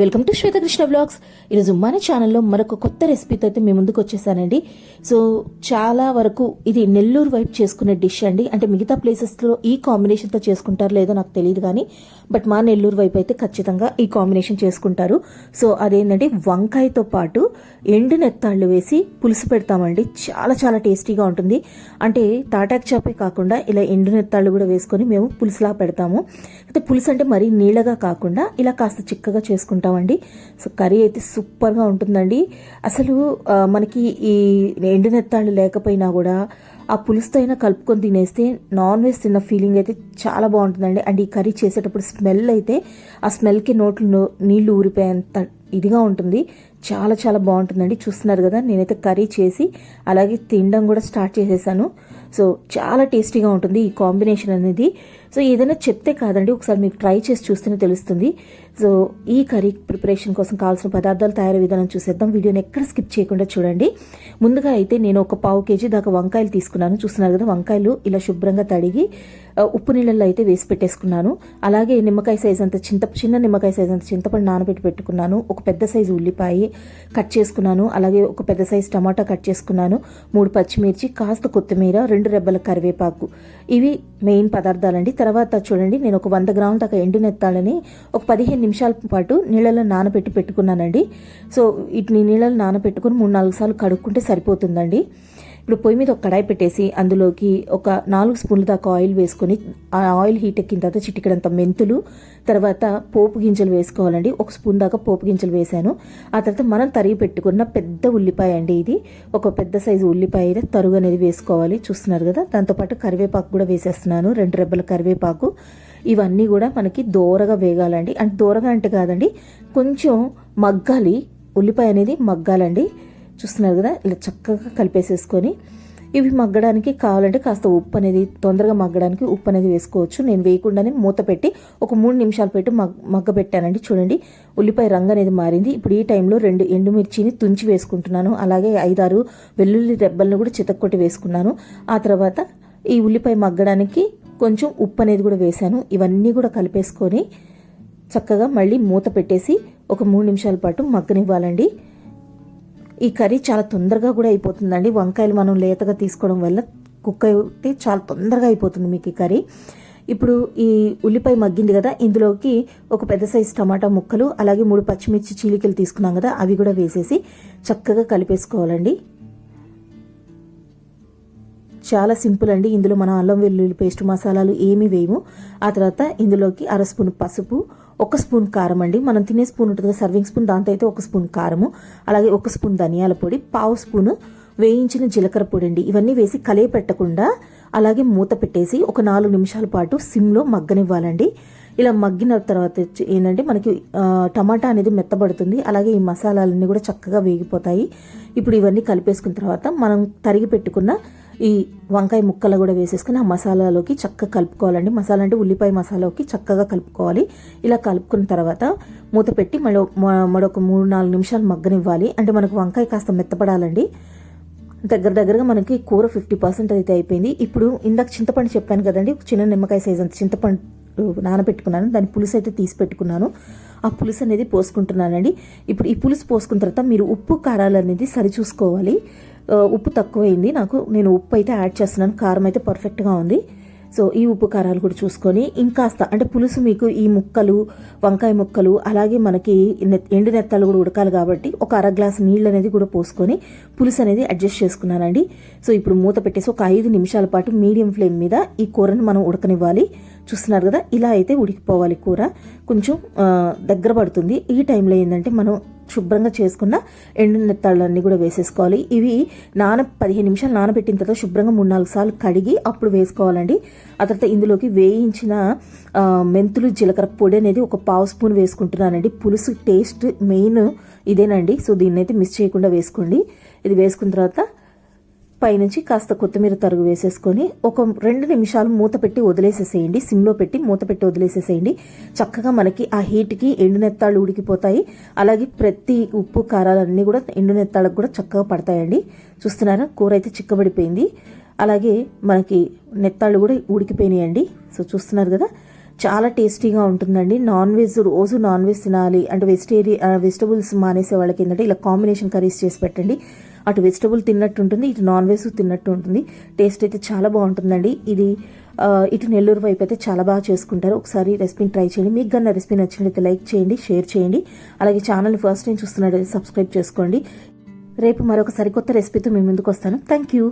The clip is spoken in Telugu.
వెల్కమ్ టు శ్వేతకృష్ణ బ్లాగ్స్ ఈరోజు మన ఛానల్లో మరొక కొత్త రెసిపీతో అయితే మేము ముందుకు వచ్చేసానండి. సో చాలా వరకు ఇది నెల్లూరు వైపు చేసుకునే డిష్ అండి. అంటే మిగతా ప్లేసెస్లో ఈ కాంబినేషన్తో చేసుకుంటారు లేదో నాకు తెలియదు కానీ బట్ మా నెల్లూరు వైపు అయితే ఖచ్చితంగా ఈ కాంబినేషన్ చేసుకుంటారు. సో అదేంటంటే వంకాయతో పాటు ఎండు నెత్తాళ్ళు వేసి పులుసు పెడతామండి. చాలా చాలా టేస్టీగా ఉంటుంది. అంటే తాటాకు చేపే కాకుండా ఇలా ఎండు నెత్తాళ్ళు కూడా వేసుకొని మేము పులుసులా పెడతాము. అయితే పులుసు అంటే మరీ నీళ్ళగా కాకుండా ఇలా కాస్త చిక్కగా ఉంటామండి సో కర్రీ అయితే సూపర్గా ఉంటుందండి. అసలు మనకి ఈ ఎండు నెత్తాళ్ళు లేకపోయినా కూడా ఆ పులుసుతో అయినా కలుపుకొని తినేస్తే నాన్ వెజ్ తిన్న ఫీలింగ్ అయితే చాలా బాగుంటుందండి. అండ్ ఈ కర్రీ చేసేటప్పుడు స్మెల్ అయితే ఆ స్మెల్కి నోట్లు నీళ్ళు ఊరిపోయేంత ఇదిగా ఉంటుంది. చాలా చాలా బాగుంటుందండి. చూస్తున్నారు కదా నేనైతే కర్రీ చేసి అలాగే తినడం కూడా స్టార్ట్ చేసేసాను. సో చాలా టేస్టీగా ఉంటుంది ఈ కాంబినేషన్ అనేది. సో ఏదైనా చెప్తే కాదండి ఒకసారి మీకు ట్రై చేసి చూస్తేనే తెలుస్తుంది. సో ఈ కర్రీ ప్రిపరేషన్ కోసం కావాల్సిన పదార్థాలు తయారీ విధానం చూసేద్దాం. వీడియోని ఎక్కడ స్కిప్ చేయకుండా చూడండి. ముందుగా అయితే నేను ఒక పావు కేజీ దాకా వంకాయలు తీసుకున్నాను. చూస్తున్నారు కదా వంకాయలు ఇలా శుభ్రంగా తడిగి ఉప్పు నీళ్ళల్లో అయితే వేసి పెట్టేసుకున్నాను. అలాగే నిమ్మకాయ సైజ్ అంత చింత చిన్న నిమ్మకాయ సైజ్ అంత చింతపండు నానబెట్టి పెట్టుకున్నాను. ఒక పెద్ద సైజు ఉల్లిపాయ కట్ చేసుకున్నాను. అలాగే ఒక పెద్ద సైజు టమాటా కట్ చేసుకున్నాను. మూడు పచ్చిమిర్చి కాస్త కొత్తిమీర రెండు రెబ్బల కరివేపాకు. ఇవి మెయిన్ పదార్థాలండి. తర్వాత చూడండి నేను ఒక వంద గ్రాముల దాకా ఎండినెత్తాలని ఒక పదిహేను నిమిషాల పాటు నీళ్ళలో నానబెట్టి పెట్టుకున్నానండి. సో వీటిని నీళ్ళలో నానబెట్టుకుని మూడు నాలుగు సార్లు కడుక్కుంటే సరిపోతుందండి. ఇప్పుడు పొయ్యి మీద ఒక కడాయి పెట్టేసి అందులోకి ఒక నాలుగు స్పూన్ల దాకా ఆయిల్ వేసుకొని ఆ ఆయిల్ హీట్ ఎక్కిన తర్వాత చిటికడంత మెంతులు తర్వాత పోపు గింజలు వేసుకోవాలండి. ఒక స్పూన్ దాకా పోపు గింజలు వేశాను. ఆ తర్వాత మనం తరిగి పెట్టుకున్న పెద్ద ఉల్లిపాయ అండి ఇది. ఒక పెద్ద సైజు ఉల్లిపాయ అయితే తరుగు అనేది వేసుకోవాలి. చూస్తున్నారు కదా దాంతోపాటు కరివేపాకు కూడా వేసేస్తున్నాను. రెండు రెబ్బల కరివేపాకు. ఇవన్నీ కూడా మనకి దోరగా వేగాలండి. అంటే దోరగా అంటే కాదండి కొంచెం మగ్గాలి. ఉల్లిపాయ అనేది మగ్గాలండి. చూస్తున్నారు కదా ఇలా చక్కగా కలిపేసేసుకొని ఇవి మగ్గడానికి కావాలంటే కాస్త ఉప్పు అనేది తొందరగా మగ్గడానికి ఉప్పు అనేది వేసుకోవచ్చు. నేను వేయకుండానే మూత పెట్టి ఒక మూడు నిమిషాలు పెట్టి మగ్ మగ్గ పెట్టానండి చూడండి ఉల్లిపాయ రంగు అనేది మారింది. ఇప్పుడు ఈ టైంలో రెండు ఎండుమిర్చిని తుంచి వేసుకుంటున్నాను. అలాగే ఐదారు వెల్లుల్లి రెబ్బలను కూడా చితక్కొట్టి వేసుకున్నాను. ఆ తర్వాత ఈ ఉల్లిపాయ మగ్గడానికి కొంచెం ఉప్పు అనేది కూడా వేశాను. ఇవన్నీ కూడా కలిపేసుకొని చక్కగా మళ్ళీ మూత పెట్టేసి ఒక మూడు నిమిషాల పాటు మగ్గనివ్వాలండి. ఈ కర్రీ చాలా తొందరగా కూడా అయిపోతుందండి. వంకాయలు మనం లేతగా తీసుకోవడం వల్ల కుక్క అయితే చాలా తొందరగా అయిపోతుంది మీకు ఈ కర్రీ. ఇప్పుడు ఈ ఉల్లిపాయ మగ్గింది కదా ఇందులోకి ఒక పెద్ద సైజు టమాటా ముక్కలు అలాగే మూడు పచ్చిమిర్చి చీలికలు తీసుకున్నాం కదా అవి కూడా వేసేసి చక్కగా కలిపేసుకోవాలండి. చాలా సింపుల్ అండి. ఇందులో మనం అల్లం వెల్లుల్లి పేస్ట్ మసాలాలు ఏమీ వేయము. ఆ తర్వాత ఇందులోకి అర స్పూన్ పసుపు ఒక స్పూన్ కారం అండి. మనం తినే స్పూన్ ఉంటుంది కదా సర్వింగ్ స్పూన్ దాంతో అయితే ఒక స్పూన్ కారము అలాగే ఒక స్పూన్ ధనియాల పొడి పావు స్పూను వేయించిన జీలకర్ర పొడి అండి. ఇవన్నీ వేసి కలయ పెట్టకుండా అలాగే మూత పెట్టేసి ఒక నాలుగు నిమిషాల పాటు సిమ్లో మగ్గనివ్వాలండి. ఇలా మగ్గిన తర్వాత వచ్చి ఏంటంటే మనకి టమాటా అనేది మెత్తబడుతుంది. అలాగే ఈ మసాలాలన్నీ కూడా చక్కగా వేగిపోతాయి. ఇప్పుడు ఇవన్నీ కలిపేసుకున్న తర్వాత మనం తరిగి పెట్టుకున్న ఈ వంకాయ ముక్కలు కూడా వేసేసుకుని ఆ మసాలాలోకి చక్కగా కలుపుకోవాలండి. మసాలా అంటే ఉల్లిపాయ మసాలాలోకి చక్కగా కలుపుకోవాలి. ఇలా కలుపుకున్న తర్వాత మూత పెట్టి మళ్ళీ మరొక మూడు నాలుగు నిమిషాలు మగ్గనివ్వాలి. అంటే మనకు వంకాయ కాస్త మెత్తపడాలండి. దగ్గర దగ్గరగా మనకి కూర ఫిఫ్టీ పర్సెంట్ అయితే అయిపోయింది. ఇప్పుడు ఇందాక చింతపండు చెప్పాను కదండి. చిన్న నిమ్మకాయ సైజ్ అంత చింతపండు నానబెట్టుకున్నాను. దాని పులుసు అయితే తీసి పెట్టుకున్నాను. ఆ పులుసు అనేది పోసుకుంటున్నానండి. ఇప్పుడు ఈ పులుసు పోసుకున్న తర్వాత మీరు ఉప్పు కారాలు అనేది సరి చూసుకోవాలి ఉప్పు తక్కువైంది. నాకు నేను ఉప్పు అయితే యాడ్ చేస్తున్నాను. కారం అయితే పర్ఫెక్ట్గా ఉంది. సో ఈ ఉప్పు కారాలు కూడా చూసుకొని ఇంకాస్త అంటే పులుసు మీకు ఈ ముక్కలు వంకాయ ముక్కలు అలాగే మనకి నెత్- ఎండు నెత్తాలు కూడా ఉడకాలి కాబట్టి ఒక అర గ్లాస్ నీళ్ళు అనేది కూడా పోసుకొని పులుసు అనేది అడ్జస్ట్ చేసుకున్నానండి. సో ఇప్పుడు మూత పెట్టేసి ఒక ఐదు నిమిషాల పాటు మీడియం ఫ్లేమ్ మీద ఈ కూరని మనం ఉడకనివ్వాలి. చూస్తున్నారు కదా ఇలా అయితే ఉడికిపోవాలి కూర. కొంచెం దగ్గర పడుతుంది. ఈ టైంలో ఏంటంటే మనం శుభ్రంగా చేసుకున్న ఎండు నెత్తాళ్ళన్నీ కూడా వేసేసుకోవాలి. ఇవి నాన పదిహేను నిమిషాలు నానబెట్టిన తర్వాత శుభ్రంగా మూడు నాలుగు సార్లు కడిగి అప్పుడు వేసుకోవాలండి. ఆ తర్వాత ఇందులోకి వేయించిన మెంతులు జీలకర్ర పొడి అనేది ఒక పావు స్పూన్ వేసుకుంటున్నానండి. పులుసు టేస్ట్ మెయిన్ ఇదేనండి. సో దీన్నైతే మిస్ చేయకుండా వేసుకోండి. ఇది వేసుకున్న తర్వాత పైనుంచి కాస్త కొత్తిమీర తరుగు వేసేసుకొని ఒక రెండు నిమిషాలు మూత పెట్టి వదిలేసేసేయండి. సిమ్లో పెట్టి మూత పెట్టి వదిలేసేసేయండి. చక్కగా మనకి ఆ హీట్కి ఎండునెత్తాళ్ళు ఉడికిపోతాయి. అలాగే ప్రతి ఉప్పు కారాలన్నీ కూడా ఎండునెత్తాళ్ళకు కూడా చక్కగా పడతాయండి. చూస్తున్నారా? కూర అయితే చిక్కబడిపోయింది. అలాగే మనకి నెత్తాళ్ళు కూడా ఉడికిపోయినాయండి. సో చూస్తున్నారు కదా? చాలా టేస్టీగా ఉంటుందండి. నాన్ వెజ్ రోజు నాన్ వెజ్ తినాలి అంటే వెజిటేరియన్ వెజిటబుల్స్ మానేసే వాళ్ళకి ఏంటంటే ఇలా కాంబినేషన్ కర్రీస్ చేసి పెట్టండి. అటు వెజిటబుల్ తిన్నట్టు ఉంటుంది ఇటు నాన్ వెజ్ తిన్నట్టు ఉంటుంది టేస్ట్ అయితే చాలా బాగుంటుందండి. ఇది ఇటు నెల్లూరు వైపు అయితే చాలా బాగా చేసుకుంటారు. ఒకసారి రెసిపీని ట్రై చేయండి. మీకు కన్నా రెసిపీ నచ్చినట్లయితే లైక్ చేయండి షేర్ చేయండి. అలాగే ఛానల్ని ఫస్ట్ టైం చూస్తున్నట్లయితే సబ్స్క్రైబ్ చేసుకోండి. రేపు మరొక సరికొత్త రెసిపీతో మీ ముందుకు వస్తాను. Thank you